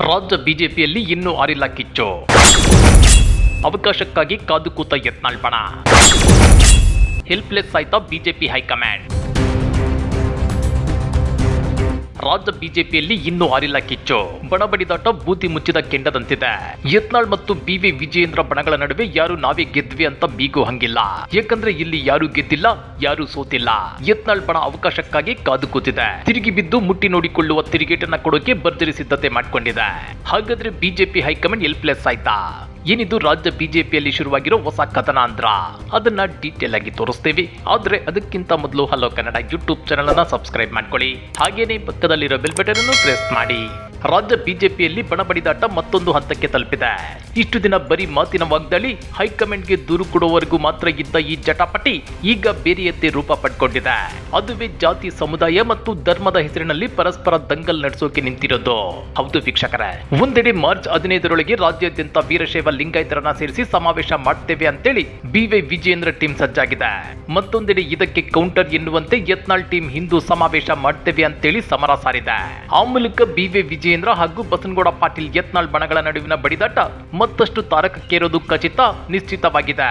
ರಾಜ್ಯ ಬಿಜೆಪಿಯಲ್ಲಿ ಇನ್ನೂ ಆರಿಲ್ಲ ಕಿಚ್ಚು. ಅವಕಾಶಕ್ಕಾಗಿ ಕಾದು ಕೂತ ಯತ್ನಾಳ್ಪಣ ಹೆಲ್ಪ್ಲೆಸ್ ಆಯ್ತಾ ಬಿಜೆಪಿ ಹೈಕಮಾಂಡ್. ರಾಜ್ಯ ಬಿಜೆಪಿಯಲ್ಲಿ ಇನ್ನೂ ಆರಿಲ್ಲ ಕಿಚ್ಚು. ಬಣಬಡಿದಾಟ ಬೂತಿ ಮುಚ್ಚಿದ ಕೆಂಡದಂತಿದೆ. ಯತ್ನಾಳ್ ಮತ್ತು ಬಿ ವಿ ವಿಜಯೇಂದ್ರ ಬಣಗಳ ನಡುವೆ ಯಾರು ನಾವೇ ಗೆದ್ವಿ ಅಂತ ಬೀಗು ಹಂಗಿಲ್ಲ. ಯಾಕಂದ್ರೆ ಇಲ್ಲಿ ಯಾರು ಗೆದ್ದಿಲ್ಲ, ಯಾರು ಸೋತಿಲ್ಲ. ಯತ್ನಾಳ್ ಬಣ ಅವಕಾಶಕ್ಕಾಗಿ ಕಾದು ಕೂತಿದೆ. ತಿರುಗಿ ಬಿದ್ದು ಮುಟ್ಟಿ ನೋಡಿಕೊಳ್ಳುವ ತಿರುಗೇಟನ್ನ ಕೊಡೋಕೆ ಭರ್ಜರಿ ಸಿದ್ಧತೆ ಮಾಡ್ಕೊಂಡಿದೆ. ಹಾಗಾದ್ರೆ ಬಿಜೆಪಿ ಹೈಕಮಾಂಡ್ ಎಲ್ಪ್ಲೆಸ್ ಆಯ್ತಾ? ಏನಿದು ರಾಜ್ಯ ಬಿಜೆಪಿಯಲ್ಲಿ ಶುರುವಾಗಿರೋ ಹೊಸ ಕಥನ ಅಂದ್ರ ಅದನ್ನ ಡೀಟೇಲ್ ಆಗಿ ತೋರಿಸ್ತೇವೆ. ಆದ್ರೆ ಅದಕ್ಕಿಂತ ಮೊದಲು ಹಲೋ ಕನ್ನಡ ಯೂಟ್ಯೂಬ್ ಚಾನಲ್ ಅನ್ನ ಸಬ್ಸ್ಕ್ರೈಬ್ ಮಾಡ್ಕೊಳ್ಳಿ. ಹಾಗೇನೆ ಪಕ್ಕದಲ್ಲಿರೋ ಬೆಲ್ ಬಟನ್ ಅನ್ನು ಪ್ರೆಸ್ ಮಾಡಿ. ರಾಜ್ಯ ಬಿಜೆಪಿಯಲ್ಲಿ ಬಣಬಡಿದಾಟ ಮತ್ತೊಂದು ಹಂತಕ್ಕೆ ತಲುಪಿದೆ. ಇಷ್ಟು ದಿನ ಬರೀ ಮಾತಿನ ವಾಗ್ದಾಳಿ, ಹೈಕಮಾಂಡ್ಗೆ ದೂರು ಕೊಡುವವರೆಗೂ ಮಾತ್ರ ಇದ್ದ ಈ ಜಟಾಪಟಿ ಈಗ ಬೇರೆಯದ್ದೇ ರೂಪ ಪಡ್ಕೊಂಡಿದೆ. ಅದುವೇ ಜಾತಿ, ಸಮುದಾಯ ಮತ್ತು ಧರ್ಮದ ಹೆಸರಿನಲ್ಲಿ ಪರಸ್ಪರ ದಂಗಲ್ ನಡೆಸೋಕೆ ನಿಂತಿರೋದು. ಹೌದು ವೀಕ್ಷಕರೇ, ಒಂದೆಡೆ ಮಾರ್ಚ್ ಹದಿನೈದರೊಳಗೆ ರಾಜ್ಯಾದ್ಯಂತ ವೀರಶೈವ ಲಿಂಗಾಯತರನ್ನ ಸೇರಿಸಿ ಸಮಾವೇಶ ಮಾಡ್ತೇವೆ ಅಂತೇಳಿ ಬಿವೈ ವಿಜಯೇಂದ್ರ ಟೀಮ್ ಸಜ್ಜಾಗಿದೆ. ಮತ್ತೊಂದೆಡೆ ಇದಕ್ಕೆ ಕೌಂಟರ್ ಎನ್ನುವಂತೆ ಯತ್ನಾಳ್ ಟೀಮ್ ಹಿಂದೂ ಸಮಾವೇಶ ಮಾಡ್ತೇವೆ ಅಂತೇಳಿ ಸಮರ ಸಾರಿದೆ. ಆ ಮೂಲಕ ಬಿವೈ ವಿಜಯೇಂದ್ರ ಹಾಗೂ ಬಸನಗೌಡ ಪಾಟೀಲ್ ಯತ್ನಾಳ್ ಬಣಗಳ ನಡುವಿನ ಬಡಿದಾಟ ಮತ್ತಷ್ಟು ತಾರಕಕ್ಕೇರೋದು ಖಚಿತ, ನಿಶ್ಚಿತವಾಗಿದೆ.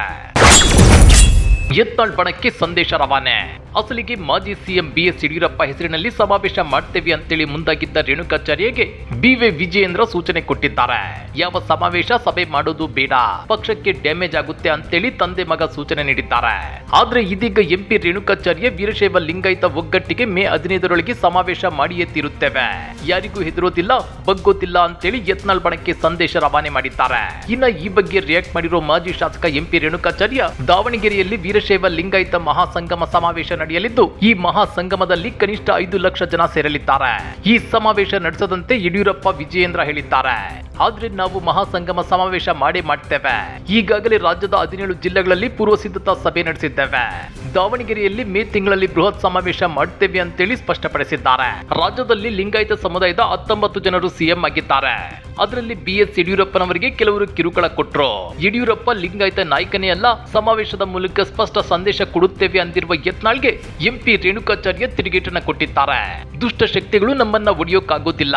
ಯತ್ನಾಳ್ ಬಣಕ್ಕೆ ಸಂದೇಶ ರವಾನೆ. ಅಸಲಿಗೆ ಮಾಜಿ ಸಿಎಂ ಬಿ ಎಸ್ ಯಡಿಯೂರಪ್ಪ ಹೆಸರಿನಲ್ಲಿ ಸಮಾವೇಶ ಮಾಡ್ತೇವೆ ಅಂತೇಳಿ ಮುಂದಾಗಿದ್ದ ರೇಣುಕಾಚಾರ್ಯಗೆ ಬಿವಿ ವಿಜಯೇಂದ್ರ ಸೂಚನೆ ಕೊಟ್ಟಿದ್ದಾರೆ. ಯಾವ ಸಮಾವೇಶ ಸಭೆ ಮಾಡೋದು ಬೇಡ, ಪಕ್ಷಕ್ಕೆ ಡ್ಯಾಮೇಜ್ ಆಗುತ್ತೆ ಅಂತೇಳಿ ತಂದೆ ಮಗ ಸೂಚನೆ ನೀಡಿದ್ದಾರೆ. ಆದ್ರೆ ಇದೀಗ ಎಂಪಿ ರೇಣುಕಾಚಾರ್ಯ ವೀರಶೈವ ಲಿಂಗಾಯತ ಒಗ್ಗಟ್ಟಿಗೆ ಮೇ ಹದಿನೈದರೊಳಗೆ ಸಮಾವೇಶ ಮಾಡಿಯೇ ತೀರುತ್ತೇವೆ. ಯಾರಿಗೂ ಹೆದರೋದಿಲ್ಲ, ಬಗ್ಗೋದಿಲ್ಲ ಅಂತೇಳಿ ಯತ್ನಾಳ್ ಬಣಕ್ಕೆ ಸಂದೇಶ ರವಾನೆ ಮಾಡಿದ್ದಾರೆ. ಇನ್ನ ಈ ಬಗ್ಗೆ ರಿಯಾಕ್ಟ್ ಮಾಡಿರೋ ಮಾಜಿ ಶಾಸಕ ಎಂಪಿ ರೇಣುಕಾಚಾರ್ಯ ದಾವಣಗೆರೆಯಲ್ಲಿ ವೀರಶೈವ ಲಿಂಗಾಯತ ಮಹಾಸಂಗಮ ಸಮಾವೇಶ ನಡೆಯಲಿದ್ದು ಈ ಮಹಾಸಂಗಮದಲ್ಲಿ ಕನಿಷ್ಠ ಐದು ಲಕ್ಷ ಜನ ಸೇರಲಿದ್ದಾರೆ. ಈ ಸಮಾವೇಶ ನಡೆಸದಂತೆ ಯಡಿಯೂರಪ್ಪ ವಿಜಯೇಂದ್ರ ಹೇಳಿದ್ದಾರೆ. ಆದ್ರೆ ನಾವು ಮಹಾಸಂಗಮ ಸಮಾವೇಶ ಮಾಡಿ ಮಾಡ್ತೇವೆ. ಈಗಾಗಲೇ ರಾಜ್ಯದ ಹದಿನೇಳು ಜಿಲ್ಲೆಗಳಲ್ಲಿ ಪೂರ್ವ ಸಿದ್ಧತಾ ಸಭೆ ನಡೆಸಿದ್ದೇವೆ. ದಾವಣಗೆರೆಯಲ್ಲಿ ಮೇ ತಿಂಗಳಲ್ಲಿ ಬೃಹತ್ ಸಮಾವೇಶ ಮಾಡ್ತೇವೆ ಅಂತೇಳಿ ಸ್ಪಷ್ಟಪಡಿಸಿದ್ದಾರೆ. ರಾಜ್ಯದಲ್ಲಿ ಲಿಂಗಾಯತ ಸಮುದಾಯದ ಹತ್ತೊಂಬತ್ತು ಜನರು ಸಿಎಂ ಆಗಿದ್ದಾರೆ. ಅದರಲ್ಲಿ ಬಿ ಎಸ್ ಯಡಿಯೂರಪ್ಪನವರಿಗೆ ಕೆಲವರು ಕಿರುಕುಳ ಕೊಟ್ರು. ಯಡಿಯೂರಪ್ಪ ಲಿಂಗಾಯತ ನಾಯಕನೇ ಅಲ್ಲ, ಸಮಾವೇಶದ ಮೂಲಕ ಸ್ಪಷ್ಟ ಸಂದೇಶ ಕೊಡುತ್ತೇವೆ ಅಂದಿರುವ ಯತ್ನಾಳ್ಗೆ ಎಂಪಿ ರೇಣುಕಾಚಾರ್ಯ ತಿರುಗೇಟನ್ನ ಕೊಟ್ಟಿದ್ದಾರೆ. ದುಷ್ಟ ಶಕ್ತಿಗಳು ನಮ್ಮನ್ನ ಒಡೆಯೋಕ್ಕಾಗೋದಿಲ್ಲ.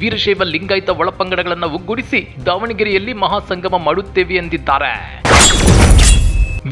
ವೀರಶೈವ ಲಿಂಗಾಯತ ಒಳಪಂಗಡಗಳನ್ನು ಒಗ್ಗೂಡಿಸಿ ದಾವಣಗೆರೆಯಲ್ಲಿ ಮಹಾಸಂಗಮ ಮಾಡುತ್ತೇವೆ ಎಂದಿದ್ದಾರೆ.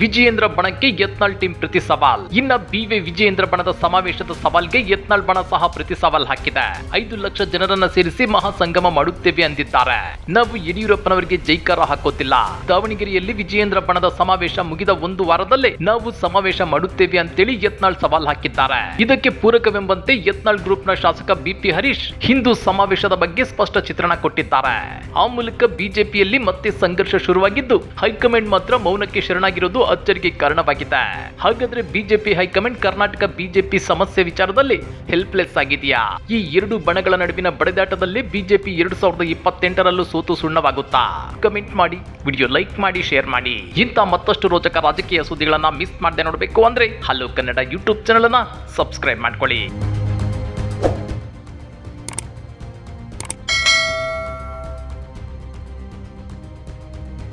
ವಿಜಯೇಂದ್ರ ಬಣಕ್ಕೆ ಯತ್ನಾಳ್ ಟೀಮ್ ಪ್ರತಿ ಸವಾಲ್. ಇನ್ನ ಬಿವಿ ವಿಜಯೇಂದ್ರ ಬಣದ ಸಮಾವೇಶದ ಸವಾಲ್ಗೆ ಯತ್ನಾಳ್ ಬಣ ಸಹ ಪ್ರತಿ ಸವಾಲ್ ಹಾಕಿದೆ. ಐದು ಲಕ್ಷ ಜನರನ್ನ ಸೇರಿಸಿ ಮಹಾಸಂಗಮ ಮಾಡುತ್ತೇವೆ ಅಂದಿದ್ದಾರೆ. ನಾವು ಯಡಿಯೂರಪ್ಪನವರಿಗೆ ಜೈಕಾರ ಹಾಕೋತಿಲ್ಲ ದಾವಣಗೆರೆಯಲ್ಲಿ ವಿಜಯೇಂದ್ರ ಬಣದ ಸಮಾವೇಶ ಮುಗಿದ ಒಂದು ವಾರದಲ್ಲೇ ನಾವು ಸಮಾವೇಶ ಮಾಡುತ್ತೇವೆ ಅಂತೇಳಿ ಯತ್ನಾಳ್ ಸವಾಲ್ ಹಾಕಿದ್ದಾರೆ. ಇದಕ್ಕೆ ಪೂರಕವೆಂಬಂತೆ ಯತ್ನಾಳ್ ಗ್ರೂಪ್ನ ಶಾಸಕ ಬಿಪಿ ಹರೀಶ್ ಹಿಂದೂ ಸಮಾವೇಶದ ಬಗ್ಗೆ ಸ್ಪಷ್ಟ ಚಿತ್ರಣ ಕೊಟ್ಟಿದ್ದಾರೆ. ಆ ಮೂಲಕ ಬಿಜೆಪಿಯಲ್ಲಿ ಮತ್ತೆ ಸಂಘರ್ಷ ಶುರುವಾಗಿದ್ದು ಹೈಕಮಾಂಡ್ ಮಾತ್ರ ಮೌನಕ್ಕೆ ಶರಣಾಗಿರೋದು ಅಚ್ಚರಿಗೆ ಕಾರಣವಾಗಿದೆ ಹಾಗಾದ್ರೆ ಬಿಜೆಪಿ ಹೈಕಮಾಂಡ್ ಕರ್ನಾಟಕ ಬಿಜೆಪಿ ಸಮಸ್ಯೆ ವಿಚಾರದಲ್ಲಿ ಹೆಲ್ಪ್ಲೆಸ್ ಆಗಿದೆಯಾ? ಈ ಎರಡು ಬಣಗಳ ನಡುವಿನ ಬಡಿದಾಟದಲ್ಲಿ ಬಿಜೆಪಿ ಎರಡು ಸಾವಿರದ ಇಪ್ಪತ್ತೆಂಟರಲ್ಲೂ ಸೋತು ಸುಣ್ಣವಾಗುತ್ತಾ? ಕಮೆಂಟ್ ಮಾಡಿ ವಿಡಿಯೋ ಲೈಕ್ ಮಾಡಿ ಶೇರ್ ಮಾಡಿ. ಇಂಥ ಮತ್ತಷ್ಟು ರೋಚಕ ರಾಜಕೀಯ ಸುದ್ದಿಗಳನ್ನ ಮಿಸ್ ಮಾಡದೆ ನೋಡಬೇಕು ಅಂದ್ರೆ ಹಲೋ ಕನ್ನಡ ಯೂಟ್ಯೂಬ್ ಚಾನಲ್ ಅನ್ನ ಸಬ್ಸ್ಕ್ರೈಬ್ ಮಾಡ್ಕೊಳ್ಳಿ.